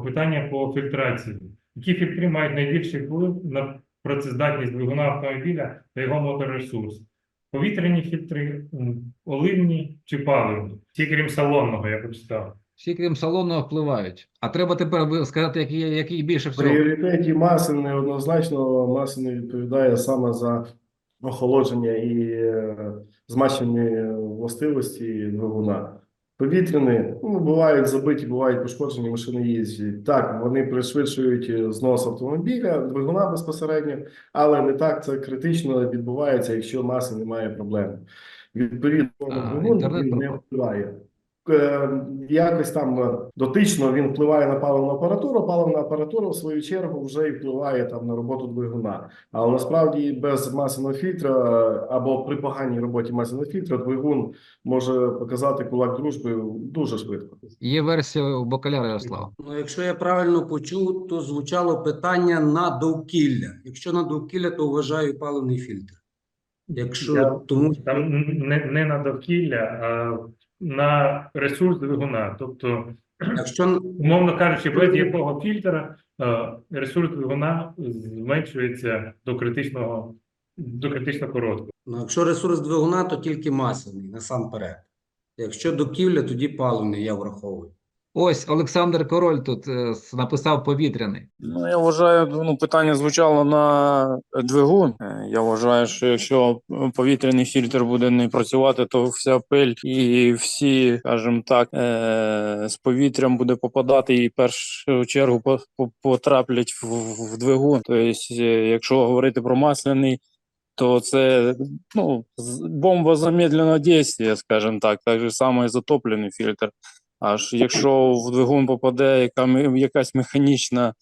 питання по фільтрації. Які фільтри мають найбільший вплив на працездатність двигуна автомобіля та його моторесурс? Повітряні фільтри, оливні чи паливні? Ті, крім салонного, я прочитав. Всі, крім салонного, впливають. А треба тепер сказати, який, який більше В всього. пріоритеті масляний однозначно масляний відповідає саме за охолодження і е, змащені властивості двигуна. Повітряні, ну, бувають забиті, бувають пошкоджені машини їздять. Так, вони пришвидшують е, знос автомобіля, двигуна безпосередньо, але не так це критично відбувається, якщо маси немає проблем. Відповідно, А, двигун інтернет не впливає. Е, Якось там е, дотично він впливає на паливну апаратуру. Паливна апаратура, в свою чергу, вже і впливає там на роботу двигуна. Але насправді без масляного фільтра е, або при поганій роботі масляного фільтра двигун може показати кулак дружби дуже швидко. Є версія у Бокаляра Ярослава. Ну, якщо я правильно почув, то звучало питання на довкілля. Якщо на довкілля, то вважаю паливний фільтр. Якщо Я- тому Там не, не на довкілля, а на ресурс двигуна. Тобто, якщо умовно кажучи, без якого фільтра е, ресурс двигуна зменшується до критичного до критично короткого. Ну, якщо ресурс двигуна, то тільки масляний насамперед. Якщо доківля, тоді паливний я враховую. Ось Олександр Король тут е, написав повітряний. Ну, я вважаю, ну, питання звучало на двигун. Е, Я вважаю, що якщо повітряний фільтр буде не працювати, то вся пиль і всі, скажімо так, е- з повітрям буде попадати і першу чергу по- потраплять в, в двигун. Тобто, е, якщо говорити про масляний, то це ну, з- бомба замедленого дійства, скажімо так, так же само і затоплений фільтр. Аж якщо в двигун попаде яка, якась механічна,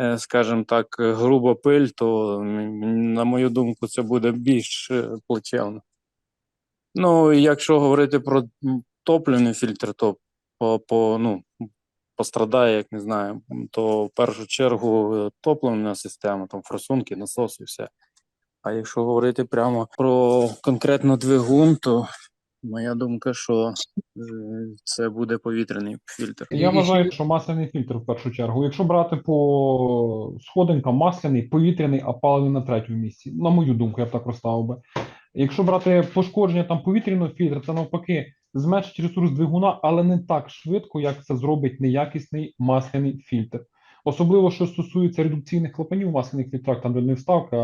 е, скажімо так, груба пиль, то, на мою думку, це буде більш е, плачевно. Ну, якщо говорити про топливний фільтр, то по, по, ну, пострадає, як не знаю, то в першу чергу е, топливна система, там форсунки, насоси, все. А якщо говорити прямо про конкретно двигун, то моя думка, що е, це буде повітряний фільтр. Я вважаю, що масляний фільтр в першу чергу. Якщо брати по сходинкам, масляний, повітряний, а паливний на третьому місці. На мою думку, я б так розставив би. Якщо брати пошкодження там повітряного фільтра, це навпаки зменшить ресурс двигуна, але не так швидко, як це зробить неякісний масляний фільтр. Особливо, що стосується редукційних клапанів в масляних фільтрах, там де не вставка,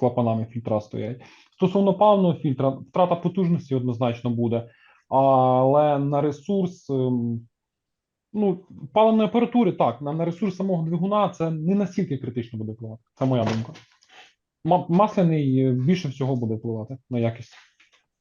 клапанами фільтра стоять. Стосовно павного фільтра, втрата потужності однозначно буде, але на ресурс, ем, ну, паливної апаратури, так, на, на ресурс самого двигуна це не настільки критично буде впливати. Це моя думка. Ма- Масляний е, більше всього буде впливати на якість.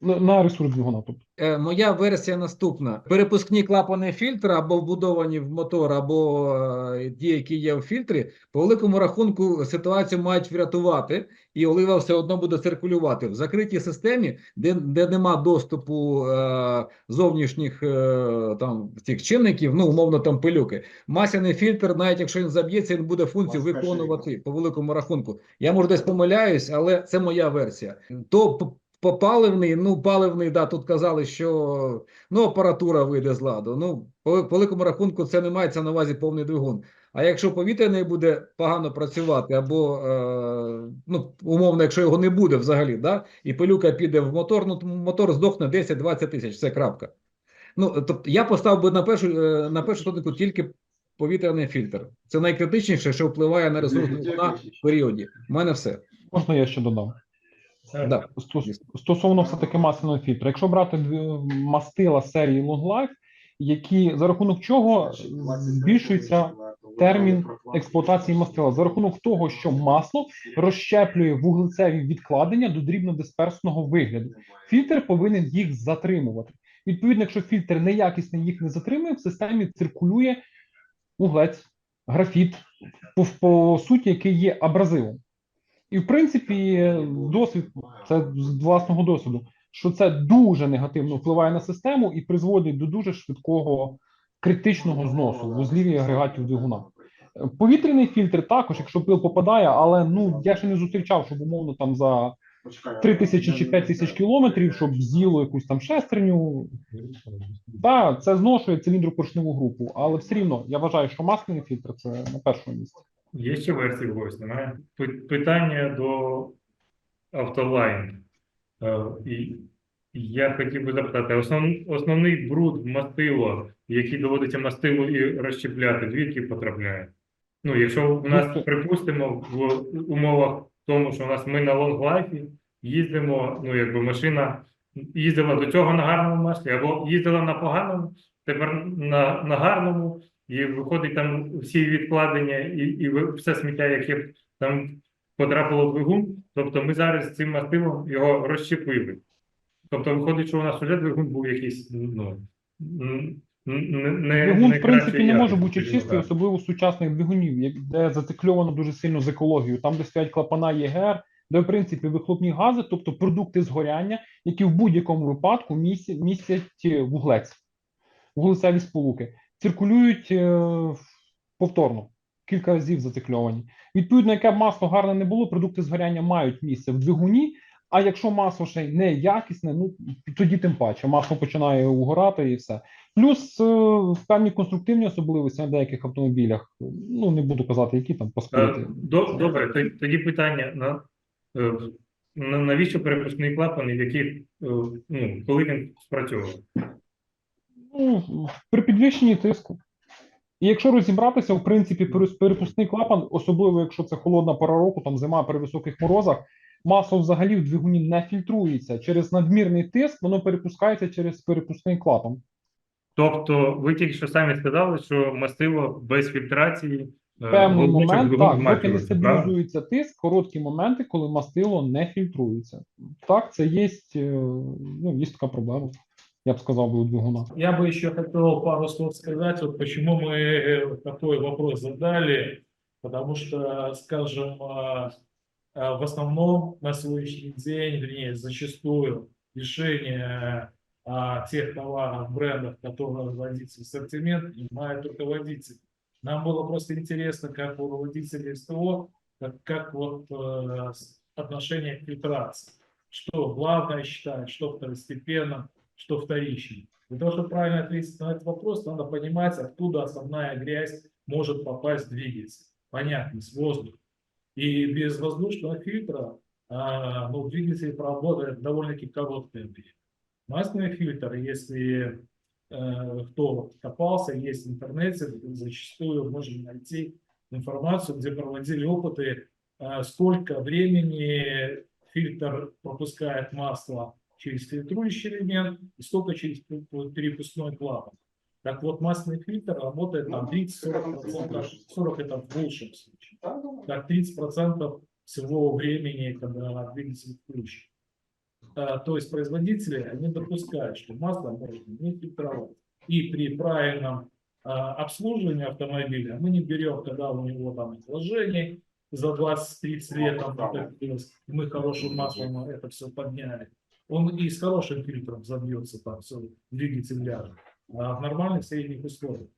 На, ресурс двигуна. Тобто. Е, Моя версія наступна: перепускні клапани фільтра або вбудовані в мотор, або е, ті, які є в фільтрі, по великому рахунку ситуацію мають врятувати, і олива все одно буде циркулювати в закритій системі, де, де нема доступу е, зовнішніх е, там цих чинників, ну умовно там пилюки. Масляний фільтр, навіть якщо він заб'ється, він буде функцію виконувати по великому рахунку. Я може десь помиляюсь, але це моя версія. То по паливний, ну паливний, да, тут казали, що ну апаратура вийде з ладу. Ну, по, великому рахунку, це не мається на увазі повний двигун. А якщо повітряний буде погано працювати, або е, ну, умовно, якщо його не буде взагалі, да, і пилюка піде в мотор, ну то мотор здохне 10-20 тисяч, це крапка. Ну, тобто я поставив би на першу, е, на першу сходинку тільки повітряний фільтр. Це найкритичніше, що впливає на ресурс в періоді. У мене все. Можна я ще додам? Да. Стос- Стосовно все-таки масляного фільтру, якщо брати мастила серії Long Life, які за рахунок чого збільшується термін експлуатації мастила, за рахунок того, що масло розщеплює вуглецеві відкладення до дрібнодисперсного вигляду. Фільтр повинен їх затримувати. Відповідно, якщо фільтр неякісний їх не затримує, в системі циркулює вуглець, графіт, по, по суті, який є абразивом. І в принципі, досвід це з власного досвіду, що це дуже негативно впливає на систему і призводить до дуже швидкого критичного зносу вузлів і агрегатів двигуна. Повітряний фільтр також, якщо пил попадає, але ну я ще не зустрічав, щоб умовно там за 3 тисячі чи 5 тисяч кілометрів, щоб з'їло якусь там шестерню. Так, це зношує циліндропоршневу групу, але все рівно я вважаю, що масляний фільтр це на першому місці. Є ще версії в гості. немає? Пи- Питання до автолайн. Е, І я хотів би запитати, основ, основний бруд в мастило, який доводиться мастилу і розщепляти, звідки потрапляє? Ну, якщо в нас, Ну, припустимо, в умовах тому, що у нас ми на лонглайфі їздимо, ну, якби машина їздила до цього на гарному маслі, або їздила на поганому, тепер на, на гарному, і виходить там всі відкладення і, і все сміття, яке там потрапило в двигун. Тобто ми зараз цим мастилом його розщепили. Тобто виходить, що у нас вже двигун був якийсь, ну, н- н- не, Двигун, не в принципі, не може бути чистий, особливо сучасних двигунів, де зацикльовано дуже сильно з екологією. Там, де стоять клапана ЄГР, де, в принципі, вихлопні гази, тобто продукти згоряння, які в будь-якому випадку містять, містять е, вуглець, вуглецеві сполуки, циркулюють е, повторно, кілька разів зацикльовані. Відповідно, яке б масло гарне не було, продукти згоряння мають місце в двигуні. А якщо масло ще й не якісне, ну тоді тим паче масло починає угорати і все. Плюс е, певні конструктивні особливості на деяких автомобілях, ну не буду казати, які там Е, поспорити. до- Добре, то- тоді питання на, е, навіщо перепускний клапан, і в яких, е, ну, коли він спрацьовує? Ну, при підвищенні тиску. І якщо розібратися, в принципі, перепускний клапан, особливо якщо це холодна пора року, там зима при високих морозах, масло взагалі в двигуні не фільтрується. Через надмірний тиск воно перепускається через перепускний клапан. Тобто, ви тільки що самі сказали, що мастило без фільтрації е, певний момент, так, доки не стабілізується тиск, короткі моменти, коли мастило не фільтрується. Так, це є, е, ну, є така проблема, я б сказав би у двигуна. Я бы еще хотел пару слов сказать, вот почему мы такой вопрос задали, потому что, скажем, а, а, в основном на сегодняшний день, вернее, зачастую решение а, тех товаров, брендов, которые вводятся в ассортимент, принимает руководитель. Нам было просто интересно, как у руководителей СТО, как, как вот э, отношение к фильтрации. Что главное считать, что второстепенно, что вторично. Для того, чтобы правильно ответить на этот вопрос, надо понимать, откуда основная грязь может попасть в двигатель. Понятно, с воздуха. И без воздушного фильтра а, ну, двигатель проработает довольно-таки короткое время. Масляный фильтр, если э, кто копался, есть в интернете, зачастую можно найти информацию, где проводили опыты, э, сколько времени фильтр пропускает масло через фильтрующий элемент и сколько через пу- перепускной клапан. Так вот, масляный фильтр работает там 30-40%, 40 это в лучшем случае. Так 30% всего времени, когда двигатель включен. А, То есть производители, они допускают, что масло можно не фильтровать. И при правильном а, обслуживании автомобиля мы не берем, когда у него там отложений за 20-30 лет, там, и мы хорошим маслом это все подняли Он и с хорошим фильтром забьется там все, двигатель ляжет. А в нормальных средних условиях.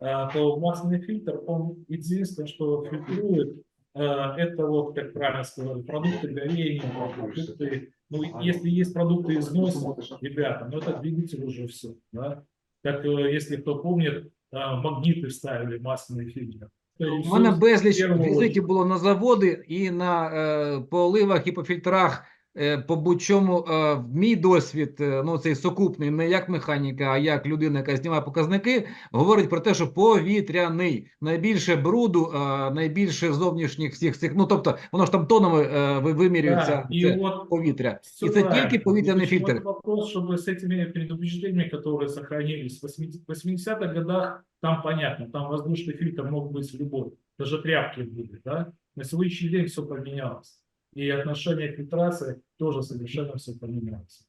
А, то масляный фильтр, он единственное, что фильтрует, а, это вот, как правильно сказали, продукты горения, продукты, ну, если есть продукты износа, ребята, ну, это двигатель уже все, да. Как, э, если кто помнит, а, магниты ставили масляный фильтр. У мене безліч Первого- візитів було на заводи і на е, поливах і по фільтрах. Е, по будь-чому е, в мій досвід, е, ну цей сукупний, не як механіка, а як людина, яка знімає показники, говорить про те, що повітряний найбільше бруду, е, найбільше зовнішніх всіх цих. Ну тобто, воно ж там тонами е, ви- вимірюється Да, и це вот повітря, Всё і це правильно. тільки повітряний Почему фільтр. этот вопрос, чтобы с этими предупреждениями, которые сохранились в 80-х годах, там понятно, там воздушный фильтр мог быть в любой, даже тряпки были, да? На сегодняшний день все поменялось. И отношение к фильтрации тоже совершенно все поменялось.